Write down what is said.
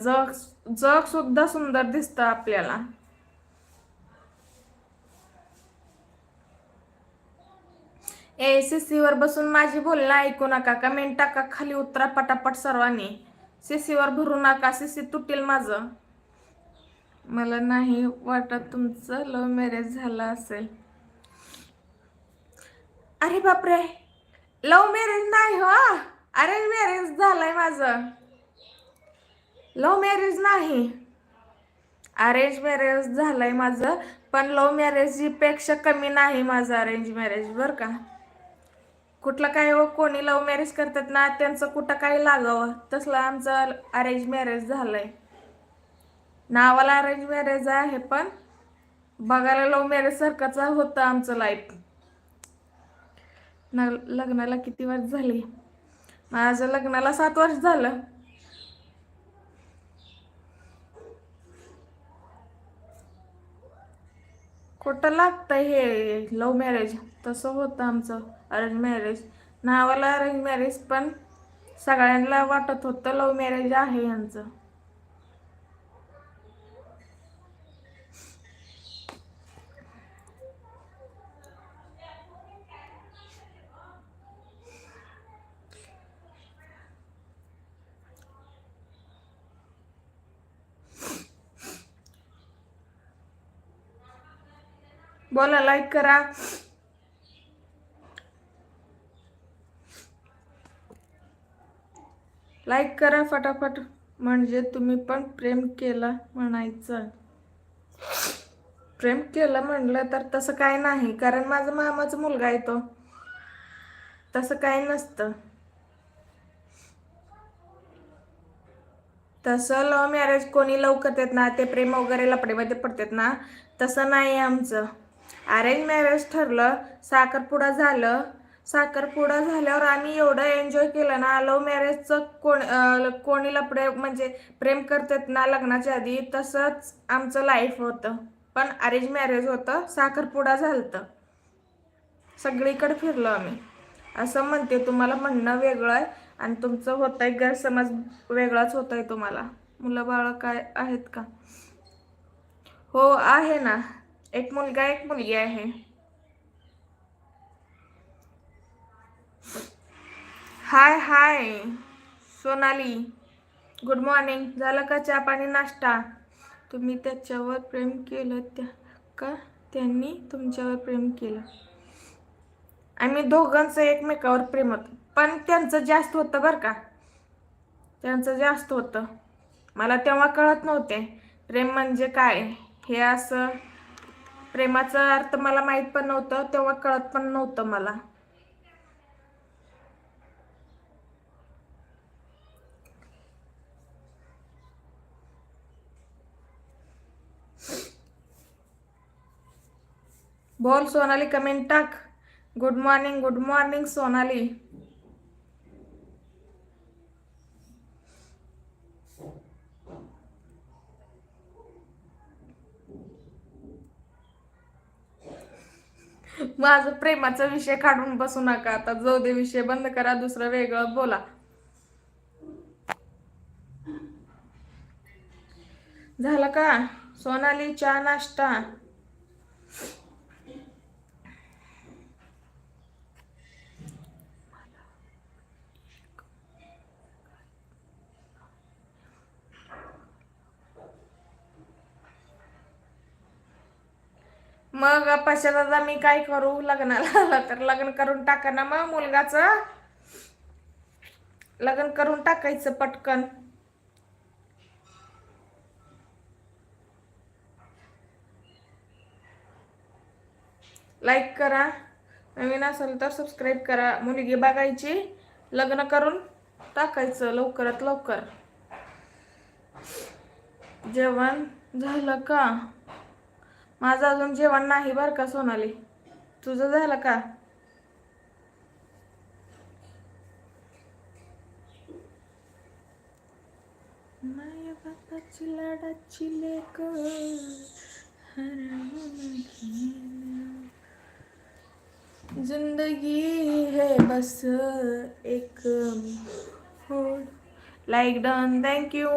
जग जग सुद्धा सुंदर दिसतं आपल्याला. ए सीसीवर बसून माझी बोलणं ऐकू नका. कमेंट टाका खाली उतरा पटापट सर्वांनी. सीसीवर भरू नका. सीसी तुटेल माझं. मला नाही वाटत तुमचं लव्ह मॅरेज झालं असेल. अरे बापरे! लव्ह मॅरेज नाही हो. अरेंज मॅरेज झालंय माझं. लव्ह मॅरेज नाही. अरेंज मॅरेज झालंय माझं पण लव्ह मॅरेजपेक्षा कमी नाही माझं अरेंज मॅरेज बरं का? कुठलं काय हो कोणी लव्ह मॅरेज करतात ना त्यांचं कुठं काही लागावं? तसलं आमचं अरेंज मॅरेज झालंय. नावाला अरेंज मॅरेज आहे पण बघायला लव्ह मॅरेज सारखंच होतं आमचं लाईफ न लग्नाला किती वर्ष झाली? माझं लग्नाला सात वर्ष झालं. खोटं लागतं हे लव्ह मॅरेज तसं होतं आमचं अरेंज मॅरेज नावाला अरेंज मॅरेज पण सगळ्यांना वाटत होतं लव्ह मॅरेज आहे यांचं. बोला लाईक करा. लाईक करा फटाफट. म्हणजे तुम्ही पण प्रेम केला म्हणायचं. प्रेम केलं म्हणलं तर तसं काय नाही कारण माझा मामाचा मुलगा आहे तो. तसं काय नसतं. तसं लव्ह मॅरेज कोणी लव करतात ना ते प्रेम वगैरे लपडेमध्ये पडतात ना तसं नाही आमचं. अरेंज मॅरेज ठरलं साखरपुडा झालं. साखरपुडा झाल्यावर आम्ही एवढं एन्जॉय केलं ना लव्ह मॅरेजचं कोण कोणीला कोणी लपडे म्हणजे प्रेम करतात ना लग्नाच्या आधी तसंच आमचं लाईफ होतं. पण अरेंज मॅरेज होतं साखरपुडा झालतं. सगळीकडे फिरलो आम्ही. असं म्हणते तुम्हाला म्हणणं वेगळं आहे आणि तुमचं होत आहे गैरसमज वेगळाच होत आहे तुम्हाला. मुलं बाळ काय आहेत का? हो आहे ना. एक मुलगा एक मुलगी आहे. Hi hi Sonali. Good morning झालं का चहा पाणी नाश्ता? तुम्ही त्याच्यावर प्रेम केलं त्या का त्यांनी तुमच्यावर प्रेम केलं? आम्ही दोघांचं एकमेकावर प्रेम होतं. पण त्यांचं जास्त होतं बरं का. त्यांचं जास्त होतं. मला तेव्हा कळत नव्हते. प्रेम म्हणजे काय? हे असं प्रेमाचा अर्थ मला माहीत पण नव्हतं तेव्हा कळत पण नव्हतं मला. बोल सोनाली कमेंट टाक. Good morning good morning Sonali. माझं प्रेमाचा विषय काढून बसू नका. आता जाऊ दे विषय बंद करा दुसरं वेगळं बोला. झालं का? सोनाली चहा नाश्ता. मग पश्चात मी काय करू? लग्नाला आला तर लग्न करून टाका ना मग मुलगाच. लग्न करून टाकायचं पटकन. लाईक करा. नवीन असेल तर सबस्क्राईब करा. मुलगी बघायची. लग्न करून टाकायचं लवकरात लवकर. जेवण झालं का? माझं अजून जेवण नाही बरं का सोनाली? तुझं झालं का? माया बापाची लाडाची लेक जिंदगी है बस एक लाईक डन थँक्यू